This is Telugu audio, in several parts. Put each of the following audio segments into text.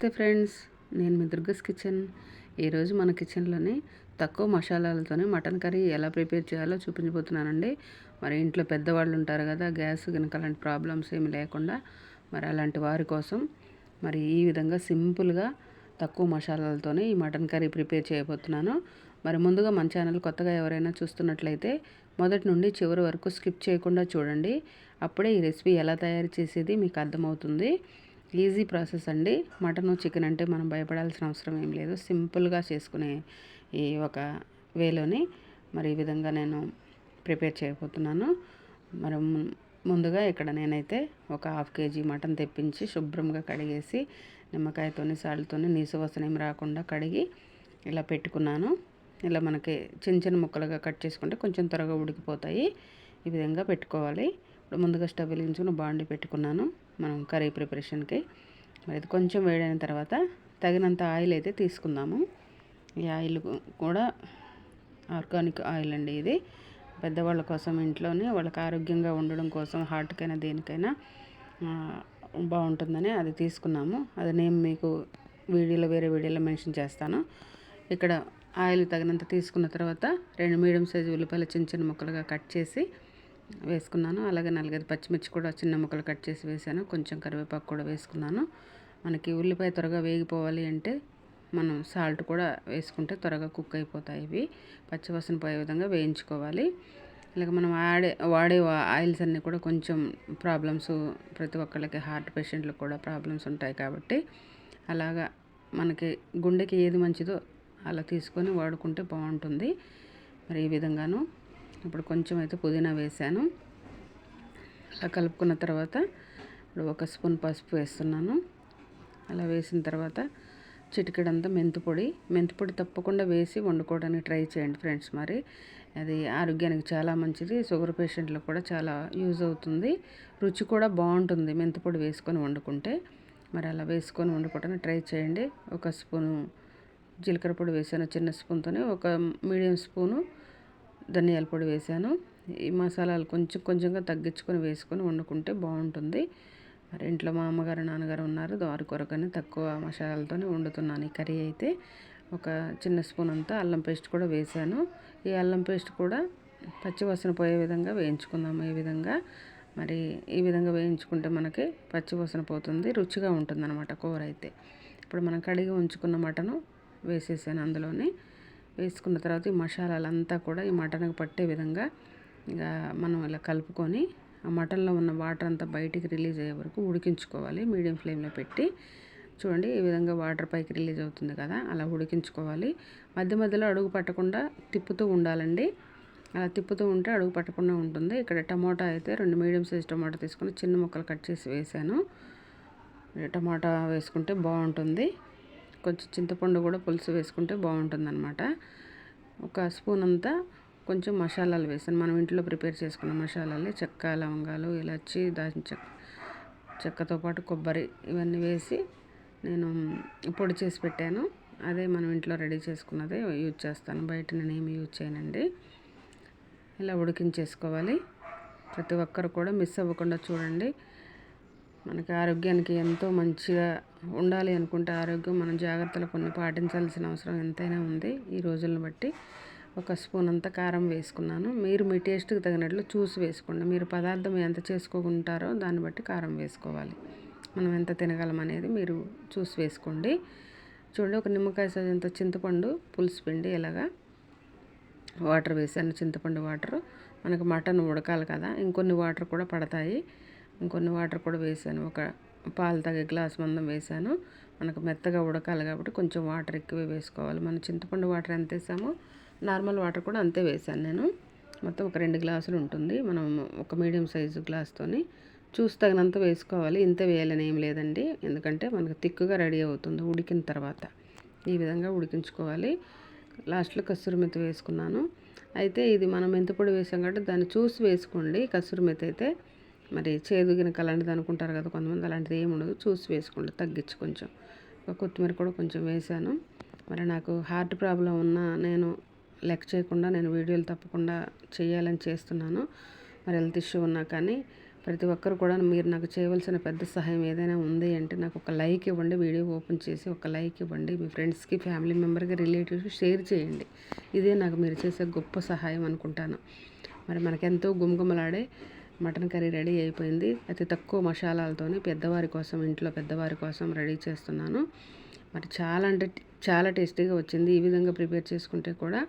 నమస్తే ఫ్రెండ్స్ నేను మీ దుర్గస్ కిచెన్. ఈరోజు మన కిచెన్లోని తక్కువ మసాలాలతోనే మటన్ కర్రీ ఎలా ప్రిపేర్ చేయాలో చూపించబోతున్నానండి. మరి ఇంట్లో పెద్దవాళ్ళు ఉంటారు కదా గ్యాస్ కనుక అలాంటి ప్రాబ్లమ్స్ ఏమి లేకుండా మరి అలాంటి వారి కోసం మరి ఈ విధంగా సింపుల్గా తక్కువ మసాలాలతోనే ఈ మటన్ కర్రీ ప్రిపేర్ చేయబోతున్నాను. మరి ముందుగా మన ఛానల్ కొత్తగా ఎవరైనా చూస్తున్నట్లయితే మొదటి నుండి చివరి వరకు స్కిప్ చేయకుండా చూడండి. అప్పుడే ఈ రెసిపీ ఎలా తయారు చేసేది మీకు అర్థమవుతుంది. ఈజీ ప్రాసెస్ అండి. మటన్ చికెన్ అంటే మనం భయపడాల్సిన అవసరం ఏం లేదు. సింపుల్గా చేసుకునే ఈ ఒక వేలోని మరి ఈ విధంగా నేను ప్రిపేర్ చేయబోతున్నాను. మరి ముందుగా ఇక్కడ నేనైతే ఒక హాఫ్ కేజీ మటన్ తెప్పించి శుభ్రంగా కడిగేసి నిమ్మకాయతోని సాల్ట్తోని నీసు వసన రాకుండా కడిగి ఇలా పెట్టుకున్నాను. ఇలా మనకి చిన్న చిన్న ముక్కలుగా కట్ చేసుకుంటే కొంచెం త్వరగా ఉడికిపోతాయి. ఈ విధంగా పెట్టుకోవాలి. ఇప్పుడు ముందుగా స్టవ్ వెలిగించుకుని బాండి పెట్టుకున్నాను. మనం కర్రీ ప్రిపరేషన్కి. మరి ఇది కొంచెం వేడైన తర్వాత తగినంత ఆయిల్ అయితే తీసుకుందాము. ఈ ఆయిల్ కూడా ఆర్గానిక్ ఆయిల్ అండి ఇది. పెద్దవాళ్ళ కోసం ఇంట్లోనే వాళ్ళకి ఆరోగ్యంగా ఉండడం కోసం హార్ట్కైనా దేనికైనా బాగుంటుందని అది తీసుకున్నాము. అది నేను మీకు వీడియోలో వేరే వీడియోలో మెన్షన్ చేస్తాను. ఇక్కడ ఆయిల్ తగినంత తీసుకున్న తర్వాత రెండు మీడియం సైజు ఉల్లిపాయలు చిన్న చిన్న ముక్కలుగా కట్ చేసి వేసుకున్నాను. అలాగే నాలుగైదు పచ్చిమిర్చి కూడా చిన్న ముక్కలు కట్ చేసి వేసాను కొంచెం కరివేపాకు కూడా వేసుకున్నాను. మనకి ఉల్లిపాయ త్వరగా వేగిపోవాలి అంటే మనం సాల్ట్ కూడా వేసుకుంటే త్వరగా కుక్ అయిపోతాయి ఇవి. పచ్చివాసన పోయే విధంగా వేయించుకోవాలి. ఇలాగ మనం ఆడే వాడే ఆయిల్స్ అన్నీ కూడా కొంచెం ప్రాబ్లమ్స్ ప్రతి ఒక్కళ్ళకి హార్ట్ పేషెంట్లకు కూడా ప్రాబ్లమ్స్ ఉంటాయి కాబట్టి అలాగా మనకి గుండెకి ఏది మంచిదో అలా తీసుకొని వాడుకుంటే బాగుంటుంది. మరి ఈ విధంగాను ఇప్పుడు కొంచెం అయితే పుదీనా వేసాను. అలా కలుపుకున్న తర్వాత ఇప్పుడు ఒక స్పూన్ పసుపు వేస్తున్నాను. అలా వేసిన తర్వాత చిటికెడంతా మెంతిపొడి మెంతిపొడి తప్పకుండా వేసి వండుకోవడానికి ట్రై చేయండి ఫ్రెండ్స్ మరి. అది ఆరోగ్యానికి చాలా మంచిది షుగర్ పేషెంట్లకు కూడా చాలా యూజ్ అవుతుంది. రుచి కూడా బాగుంటుంది మెంతిపొడి వేసుకొని వండుకుంటే. మరి అలా వేసుకొని వండుకోవడానికి ట్రై చేయండి. ఒక స్పూను జీలకర్ర పొడి వేసాను చిన్న స్పూన్తోనే ఒక మీడియం స్పూను ధనియాల పొడి వేసాను. ఈ మసాలాలు కొంచెం కొంచెంగా తగ్గించుకొని వేసుకొని వండుకుంటే బాగుంటుంది. మరి ఇంట్లో మా అమ్మగారు నాన్నగారు ఉన్నారు. వారి కొరకని తక్కువ మసాలాలతోనే వండుతున్నాను. ఈ కర్రీ అయితే ఒక చిన్న స్పూన్ అంతా అల్లం పేస్ట్ కూడా వేసాను. ఈ అల్లం పేస్ట్ కూడా పచ్చివాసన పోయే విధంగా వేయించుకుందాము ఈ విధంగా మరి ఈ విధంగా వేయించుకుంటే మనకి పచ్చివాసన పోతుంది. రుచిగా ఉంటుంది అనమాట కూర అయితే. ఇప్పుడు మనం కడిగి ఉంచుకున్న మటను వేసేసాను అందులోనే. వేసుకున్న తర్వాత ఈ మసాలాలంతా కూడా ఈ మటన్కి పట్టే విధంగా ఇక మనం ఇలా కలుపుకొని ఆ మటన్లో ఉన్న వాటర్ అంతా బయటికి రిలీజ్ అయ్యే వరకు ఉడికించుకోవాలి. మీడియం ఫ్లేమ్లో పెట్టి చూడండి ఈ విధంగా వాటర్ పైకి రిలీజ్ అవుతుంది కదా అలా ఉడికించుకోవాలి. మధ్య మధ్యలో అడుగు పట్టకుండా తిప్పుతూ ఉండాలండి. అలా తిప్పుతూ ఉంటే అడుగు పట్టకుండా ఉంటుంది. ఇక్కడ టమాటా అయితే రెండు మీడియం సైజ్ టమాటా తీసుకొని చిన్న ముక్కలు కట్ చేసి వేసాను. టమాటా వేసుకుంటే బాగుంటుంది. కొంచెం చింతపండు కూడా పులుసు వేసుకుంటే బాగుంటుందన్నమాట. ఒక స్పూన్ అంతా కొంచెం మసాలాలు వేసాను. మనం ఇంట్లో ప్రిపేర్ చేసుకున్న మసాలాలు చెక్క లవంగాలు ఇలాచి దాచిన చెక్క చెక్కతో పాటు కొబ్బరి ఇవన్నీ వేసి నేను పొడి చేసి పెట్టాను. అదే మనం ఇంట్లో రెడీ చేసుకున్నదే యూజ్ చేస్తాను. బయట నేను ఏమి యూజ్ చేయనండి. ఇలా ఉడికించేసుకోవాలి. ప్రతి ఒక్కరు కూడా మిస్ అవ్వకుండా చూడండి. మనకి ఆరోగ్యానికి ఎంతో మంచిగా ఉండాలి అనుకుంటే ఆరోగ్యం మనం జాగ్రత్తలు కొన్ని పాటించాల్సిన అవసరం ఎంతైనా ఉంది. ఈ రోజులను బట్టి ఒక స్పూన్ అంత కారం వేసుకున్నాను. మీరు మీ టేస్ట్కి తగినట్లు చూసి వేసుకోండి. మీరు పదార్థం ఎంత చేసుకుంటారో దాన్ని బట్టి కారం వేసుకోవాలి. మనం ఎంత తినగలం అనేది మీరు చూసి వేసుకోండి. చూడండి ఒక నిమ్మకాయ సజంత చింతపండు పులుసు పిండి ఇలాగా వాటర్ వేసాను. చింతపండు వాటర్. మనకు మటన్ ఉడకాలి కదా ఇంకొన్ని వాటర్ కూడా పడతాయి. ఇంకొన్ని వాటర్ కూడా వేసాను. ఒక పాలు తగ్గే గ్లాస్ మందం వేసాను. మనకు మెత్తగా ఉడకాలి కాబట్టి కొంచెం వాటర్ ఎక్కువ వేసుకోవాలి. మన చింతపండు వాటర్ ఎంత వేసామో నార్మల్ వాటర్ కూడా అంతే వేసాను నేను. మొత్తం ఒక రెండు గ్లాసులు ఉంటుంది. మనం ఒక మీడియం సైజు గ్లాస్తోని చూసి తగినంత వేసుకోవాలి. ఇంత వేయాలని ఏం లేదండి. ఎందుకంటే మనకు తిక్కుగా రెడీ అవుతుంది ఉడికిన తర్వాత. ఈ విధంగా ఉడికించుకోవాలి. లాస్ట్లో కస్తూరి మెత్త వేసుకున్నాను. అయితే ఇది మనం మెంతిపొడి వేసాం కాబట్టి దాన్ని చూసి వేసుకోండి. కస్తూరి మెత్త అయితే మరి చేదు గినక అలాంటిది అనుకుంటారు కదా కొంతమంది అలాంటిది ఏమి ఉండదు. చూసి వేసుకోండి తగ్గించి కొంచెం. కొత్తిమీర కూడా కొంచెం వేసాను. మరి నాకు హార్ట్ ప్రాబ్లం ఉన్నా నేను లెక్క చేయకుండా నేను వీడియోలు తప్పకుండా చేయాలని చేస్తున్నాను. మరి హెల్త్ ఇష్యూ ఉన్నా కానీ ప్రతి ఒక్కరు కూడా మీరు నాకు చేయవలసిన పెద్ద సహాయం ఏదైనా ఉంది అంటే నాకు ఒక లైక్ ఇవ్వండి వీడియో ఓపెన్ చేసి ఒక లైక్ ఇవ్వండి మీ ఫ్రెండ్స్కి ఫ్యామిలీ మెంబర్కి రిలేటివ్స్కి షేర్ చేయండి. ఇదే నాకు మీరు చేసే గొప్ప సహాయం అనుకుంటాను. మరి మనకెంతో గుమగుమలాడే మటన్ కర్రీ రెడీ అయిపోయింది. అతి తక్కువ మసాలాలతోని పెద్దవారి కోసం ఇంట్లో పెద్దవారి కోసం రెడీ చేస్తున్నాను. మరి చాలా అంటే చాలా టేస్టీగా వచ్చింది. ఈ విధంగా ప్రిపేర్ చేసుకుంటే కూడా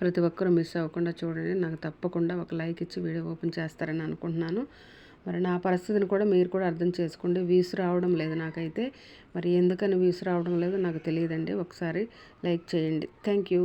ప్రతి ఒక్కరూ మిస్ అవ్వకుండా చూడండి. నాకు తప్పకుండా ఒక లైక్ ఇచ్చి వీడియో ఓపెన్ చేస్తారని అనుకుంటున్నాను. మరి నా పరిస్థితిని కూడా మీరు కూడా అర్థం చేసుకోండి. వ్యూస్ రావడం లేదు నాకైతే. మరి ఎందుకని వ్యూస్ రావడం లేదు నాకు తెలియదండి. ఒకసారి లైక్ చేయండి. Thank you.